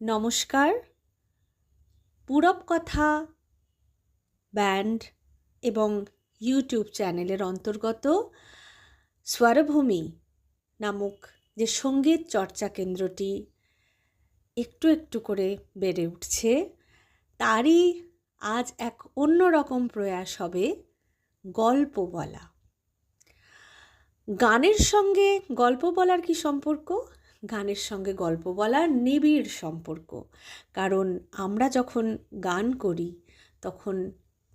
নমস্কার। পূরব কথা ব্যান্ড এবং ইউটিউব চ্যানেলের অন্তর্গত স্বরভূমি নামক যে সংগীত চর্চা কেন্দ্রটি একটু একটু করে বেড়ে উঠছে, তারই আজ এক অন্যরকম প্রয়াস হবে গল্প বলা। গানের সঙ্গে গল্প বলার কি সম্পর্ক? গানের সঙ্গে গল্প বলার নিবিড় সম্পর্ক। কারণ আমরা যখন গান করি, তখন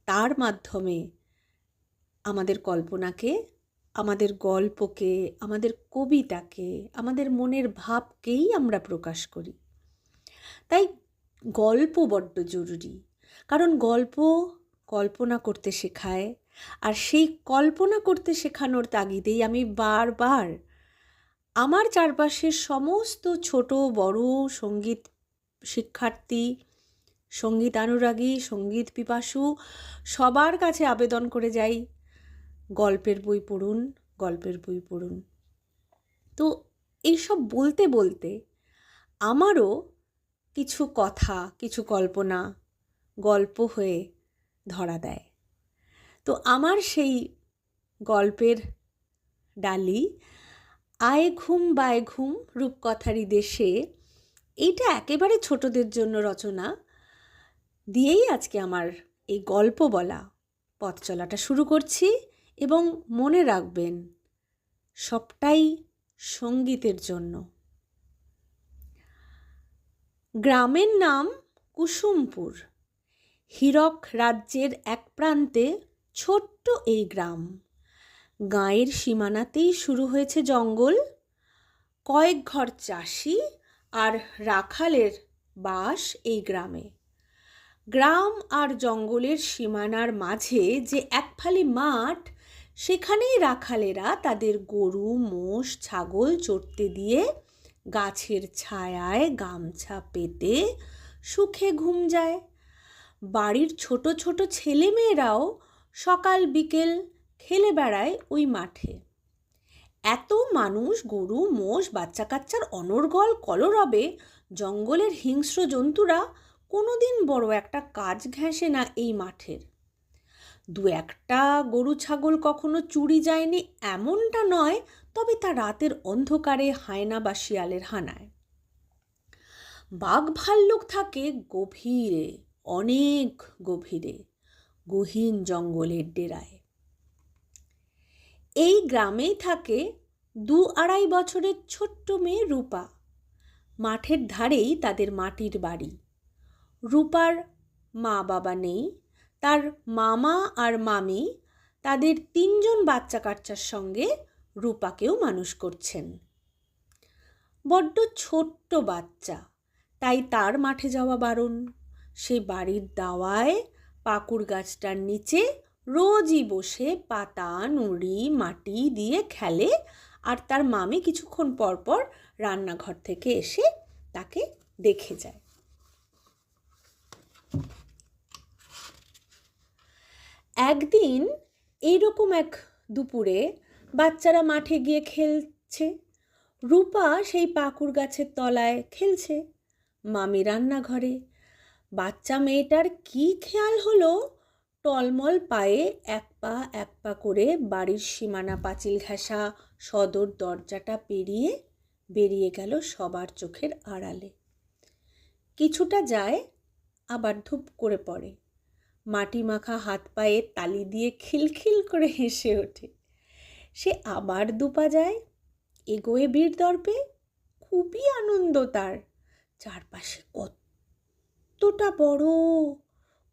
তার মাধ্যমে আমাদের কল্পনাকে, আমাদের গল্পকে, আমাদের কবিতাকে, আমাদের মনের ভাবকেই আমরা প্রকাশ করি। তাই গল্প বড্ড জরুরি। কারণ গল্প কল্পনা করতে শেখায়, আর সেই কল্পনা করতে শেখানোর তাগিদেই আমি বারবার আমার চারপাশের সমস্ত ছোট, বড় সংগীত শিক্ষার্থী, সংগীত অনুরাগী, সংগীত পিপাসু সবার কাছে আবেদন করে যাই, গল্পের বই পড়ুন, গল্পের বই পড়ুন। তো এইসব বলতে বলতে আমারও কিছু কথা, কিছু কল্পনা, গল্প হয়ে ধরা দেয়। তো আমার সেই গল্পের ডালি আয় ঘুম বায় ঘুম রূপকথারই দেশে এইটা একেবারে ছোটদের জন্য রচনা। দিয়েই আজকে আমার এই গল্প বলা। পথ চলাটা শুরু করছি এবং মনে রাখবেন, সবটাই সঙ্গীতের জন্য। গ্রামের নাম কুসুমপুর। হীরক রাজ্যের এক প্রান্তে ছোট্ট এই গ্রাম। গাঁয়ের সীমানাতেই শুরু হয়েছে জঙ্গল, কয়েক ঘর চাষি আর রাখালের বাস এই গ্রামে। গ্রাম আর জঙ্গলের সীমানার মাঝে যে একফালি মাঠ, সেখানেই রাখালেরা তাদের গরু, মোষ, ছাগল চড়তে দিয়ে গাছের ছায়ায় গামছা পেতে সুখে ঘুম যায়। বাড়ির ছোট ছোট ছেলেমেয়েরাও সকাল বিকেল খেলে বেড়ায় ওই মাঠে। এত মানুষ, গরু, মোষ বাচ্চা কাচ্চার অনর্গল, কলরবে, জঙ্গলের হিংস্র জন্তুরা কোনোদিন বড় একটা কাজ ঘেঁষে না এই মাঠের। দু একটা গরু ছাগল কখনো চুরি যায়নি এমনটা নয়, তবে তা রাতের অন্ধকারে হায়না বা শিয়ালের হানায়। বাঘ ভাল্লুক থাকে গভীরে, অনেক গভীরে, গহীন জঙ্গলের ডেরায়। এই গ্রামেই থাকে দু আড়াই বছরের ছোট্ট মেয়ে রূপা। মাঠের ধারেই তাদের মাটির বাড়ি। রূপার মা বাবা নেই, তার মামা আর মামি, তাদের তিনজন বাচ্চা কাচ্চার সঙ্গে রূপাকেও মানুষ করছেন। বড্ড ছোট্ট বাচ্চা, তাই তার মাঠে যাওয়া বারণ। সে বাড়ির দাওয়ায় পাকুর গাছটার নিচে রোজই বসে পাতা, নুড়ি, মাটি দিয়ে খেলে আর তার মামি কিছুক্ষণ পর পর রান্নাঘর থেকে এসে তাকে দেখে যায়। একদিন এইরকম এক দুপুরে বাচ্চারা মাঠে গিয়ে খেলছে। রূপা সেই পাকুর গাছের তলায় খেলছে মামি রান্নাঘরে। বাচ্চা মেয়েটার কি খেয়াল হলো? টলমল পায়ে এক পা এক পা করে বাড়ির সীমানা পাঁচিল ঘেঁষা সদর দরজাটা পেরিয়ে বেরিয়ে গেল সবার চোখের আড়ালে। কিছুটা যায়, আবার ধূপ করে পড়ে। মাটি মাখা হাত পায়ে তালি দিয়ে খিলখিল করে হেসে ওঠে। সে আবার দুপা যায়, এগোয়ে বীর দর্পে, খুবই আনন্দ তার। চারপাশে কতটা বড়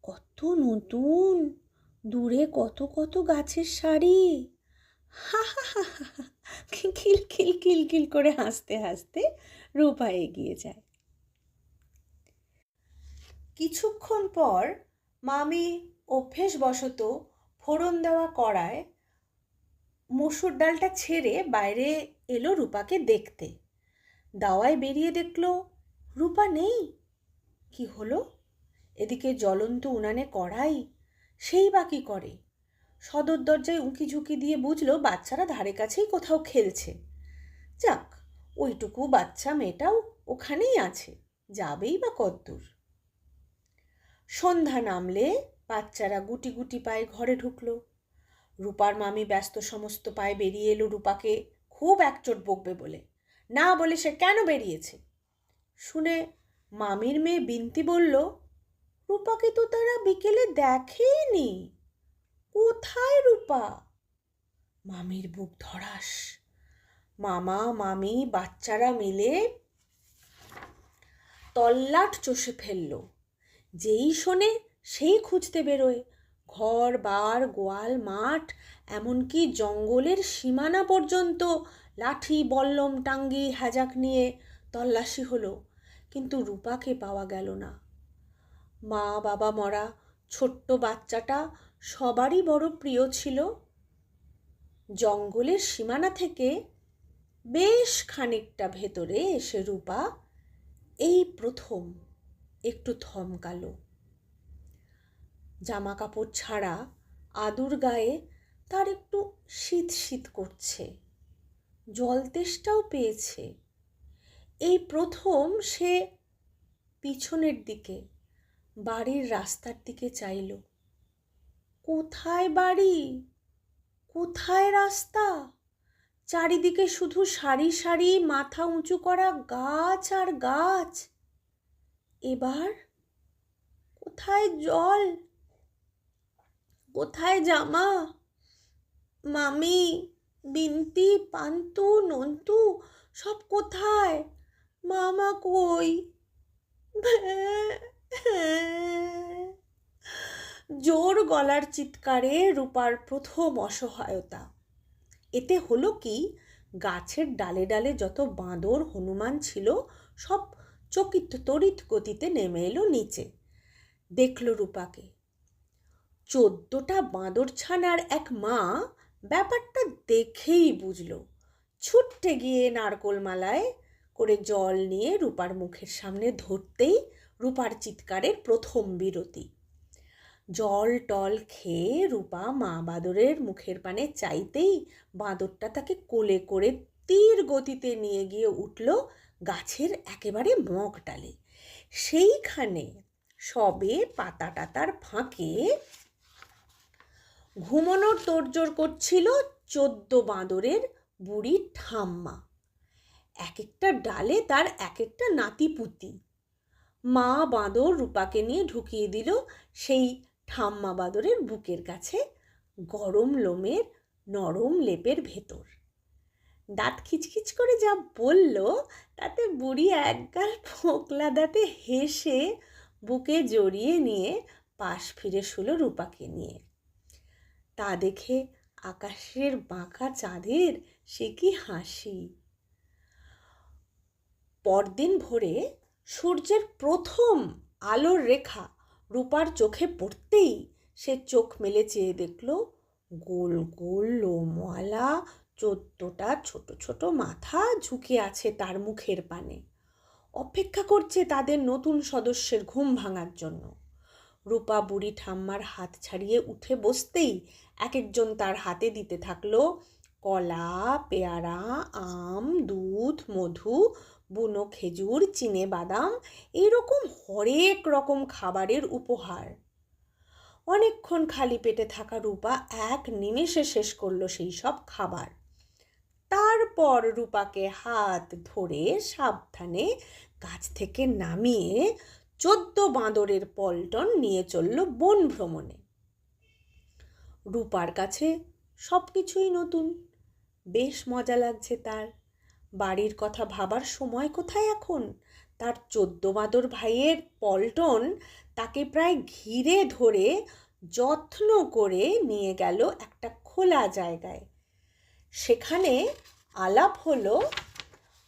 কত নতুন, দূরে কত কত গাছের সারি। হা হা হা হা খিল খিল খিল খিল করে হাসতে হাসতে রূপা এগিয়ে যায়। কিছুক্ষণ পর মামি অভ্যেসবশত ফোড়ন দেওয়া করায় মসুর ডালটা ছেড়ে বাইরে এলো রূপাকে দেখতে। দাওয়ায় বেরিয়ে দেখল, রূপা নেই? কি হলো? এদিকে জ্বলন্ত উনানে কড়াই, সেই বা কী করে? সদর দরজায় উঁকি ঝুঁকি দিয়ে বুঝলো বাচ্চারা ধারে কাছেই কোথাও খেলছে। যাক, ওইটুকু বাচ্চা মেয়েটাও ওখানেই আছে, যাবেই বা কদ্দূর। সন্ধ্যা নামলে বাচ্চারা গুটি গুটি পায়ে ঘরে ঢুকল। রূপার মামি ব্যস্ত সমস্ত পায়ে বেরিয়ে এলো রূপাকে খুব একচোট বকবে বলে। না বলে সে কেন বেরিয়েছে? শুনে মামির মেয়ে বিনতি বলল রূপাকে তো তারা বিকেলে দেখেনি কোথায় রূপা? মামির বুক ধরাস মামা, মামি, বাচ্চারা মিলে তল্লাট চষে ফেলল। যেই শোনে সেই খুঁজতে বেরোয়। ঘর, বার, গোয়াল, মাঠ, এমনকি জঙ্গলের সীমানা পর্যন্ত লাঠি, বল্লম, টাঙ্গি হ্যাজাক নিয়ে তল্লাশি হলো। কিন্তু রূপাকে পাওয়া গেল না। মা বাবা মরা ছোট্ট বাচ্চাটা সবারই বড় প্রিয় ছিল। জঙ্গলের সীমানা থেকে বেশ খানিকটা ভেতরে এসে রূপা এই প্রথম একটু থমকালো। জামা কাপড় ছাড়া আদুর গায়ে তার একটু শীত শীত করছে। জল তেষ্টাও পেয়েছে। এই প্রথম সে পিছনের দিকে বাড়ির রাস্তার দিকে চাইল। কোথায় বাড়ি? কোথায় রাস্তা? চারিদিকে শুধু সারি সারি মাথা উঁচু করা গাছ আর গাছ। এবার কোথায় জল? কোথায় জামা? মামি, বিনতি, পান্তু, নন্তু, সব কোথায়? মামা কই? জোর গলার চিৎকারে রূপার প্রথম অসহায়তা। এতে হলো কি? গাছের ডালে ডালে যত বাঁদর হনুমান ছিল, সব চকিত তড়িৎ গতিতে নেমে এলো নিচে। দেখল রূপাকে। চোদ্দটা বাঁদর ছানার এক মা ব্যাপারটা দেখেই বুঝল। ছুটতে গিয়ে নারকোল মালায় করে জল নিয়ে রূপার মুখের সামনে ধরতেই রূপার চিৎকারের প্রথম বিরতি। জল টল খেয়ে রূপা মা বাদরের মুখের পানে চাইতেই বাঁদরটা তাকে কোলে করে তীর গতিতে নিয়ে গিয়ে উঠল গাছের একেবারে মগ ডালে। সেইখানে সবে পাতা টাতার ফাঁকে ঘুমনোর তোড়জোড় করছিল চোদ্দ বাঁদরের বুড়ি ঠাম্মা। এক একটা ডালে তার এক একটা নাতিপুতি। মা বাঁদর রূপাকে নিয়ে ঢুকিয়ে দিল সেই ঠাম্মা বাঁদরের বুকের কাছে গরম লোমের, নরম লেপের ভেতর। দাঁত খিচখিচ করে যা বলল, তাতে বুড়ি একগাল ফোকলা দাঁতে হেসে বুকে জড়িয়ে নিয়ে পাশ ফিরে শুলো রূপাকে নিয়ে। তা দেখে আকাশের বাঁকা চাঁদের সে কি হাসি। পরদিন ভোরে সূর্যের প্রথম আলোর রেখা রূপার চোখে পড়তেই সে চোখ মেলে চেয়ে দেখল গোল গোল লোমওয়ালা চোদ্দটা ছোট ছোট মাথা ঝুঁকে আছে তার মুখের পানে। অপেক্ষা করছে তাদের নতুন সদস্যের ঘুম ভাঙার জন্য। রূপা বুড়ি ঠাম্মার হাত ছাড়িয়ে উঠে বসতেই এক একজন তার হাতে দিতে থাকল কলা, পেয়ারা, আম, দুধ, মধু বুনো খেজুর, চিনে বাদাম এইরকম হরেক রকম খাবারের উপহার। অনেকক্ষণ খালি পেটে থাকা রূপা এক নিমেষে শেষ করল সেই সব খাবার। তারপর রূপাকে হাত ধরে সাবধানে গাছ থেকে নামিয়ে চোদ্দ বাঁদরের পল্টন নিয়ে চলল বন ভ্রমণে। রূপার কাছে সব কিছুই নতুন, বেশ মজা লাগছে তার। বাড়ির কথা ভাবার সময় কোথায় এখন? তার চোদ্দ বাঁদর ভাইয়ের পল্টন তাকে প্রায় ঘিরে ধরে যত্ন করে নিয়ে গেল একটা খোলা জায়গায়। সেখানে আলাপ হলো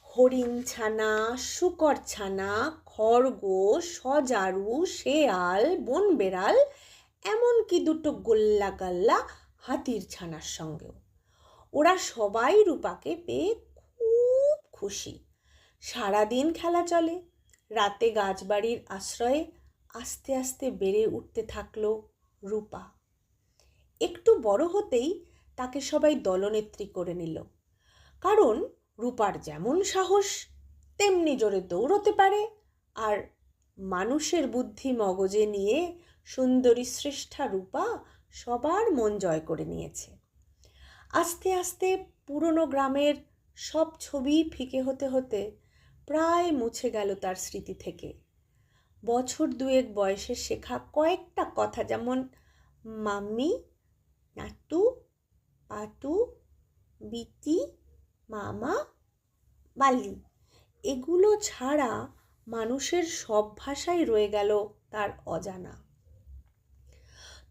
হরিণ ছানা, শুকর ছানা, খরগোশ, সজারু, শেয়াল বন বেড়াল এমনকি দুটো গোল্লা গাল্লা হাতির ছানার সঙ্গেও। ওরা সবাই রূপাকে পেয়ে খুশি। সারাদিন খেলা চলে, রাতে গাছবাড়ির আশ্রয়ে আস্তে আস্তে বেড়ে উঠতে থাকল রূপা। একটু বড় হতেই তাকে সবাই দলনেত্রী করে নিল। কারণ রূপার যেমন সাহস, তেমনি জোরে দৌড়তে পারে আর মানুষের বুদ্ধি মগজে নিয়ে সুন্দরী শ্রেষ্ঠা রূপা সবার মন জয় করে নিয়েছে। আস্তে আস্তে পুরনো গ্রামের সব ছবি ফিকে হতে হতে প্রায় মুছে গেল তার স্মৃতি থেকে। বছর দুয়েক বয়সে শেখা কয়েকটা কথা যেমন, মাম্মি নাটু পাটু, বিটি, মামা বালি এগুলো ছাড়া মানুষের সব ভাষাই রয়ে গেল তার অজানা।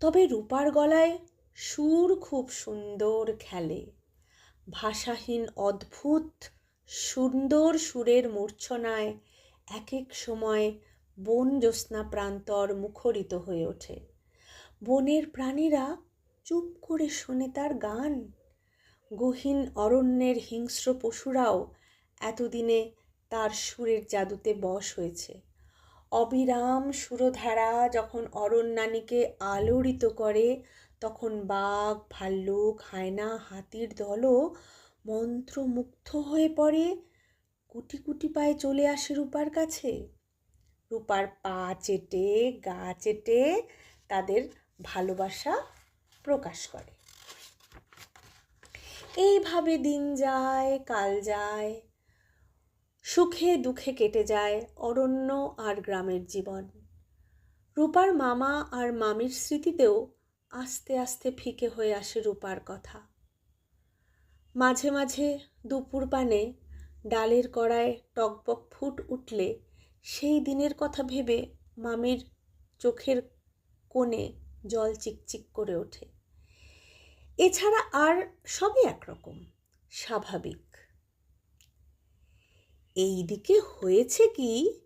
তবে রূপার গলায় সুর খুব সুন্দর খেলে। ভাষাহীন, অদ্ভুত, সুন্দর সুরের মূর্ছনায় এক এক সময় বন জ্যোৎস্না প্রান্তর মুখরিত হয়ে ওঠে। বনের প্রাণীরা চুপ করে শোনে তার গান। গহীন অরণ্যের হিংস্র পশুরাও এতদিনে তার সুরের জাদুতে বশ হয়েছে। অবিরাম সুরধারা যখন অরণ্যানীকে আলোড়িত করে তখন বাঘ, ভাল্লুক, হায়না, হাতির দলও মন্ত্রমুগ্ধ হয়ে পড়ে। কুটি কুটি পায়ে চলে আসে রূপার কাছে। রূপার পা চেটে, গা চেটে তাদের ভালোবাসা প্রকাশ করে। এইভাবে দিন যায়, কাল যায়। সুখে দুঃখে কেটে যায় অরণ্য আর গ্রামের জীবন। রূপার মামা আর মামির স্মৃতিতেও আস্তে আস্তে ফিকে হয়ে আসে রূপার কথা। মাঝে মাঝে দুপুর পানে ডালের কড়ায় টকবক ফুট উঠলে সেই দিনের কথা ভেবে মামির চোখের কোণে জল চিকচিক করে ওঠে। এছাড়া আর সবই একরকম, স্বাভাবিক। এই দিকে হয়েছে কি?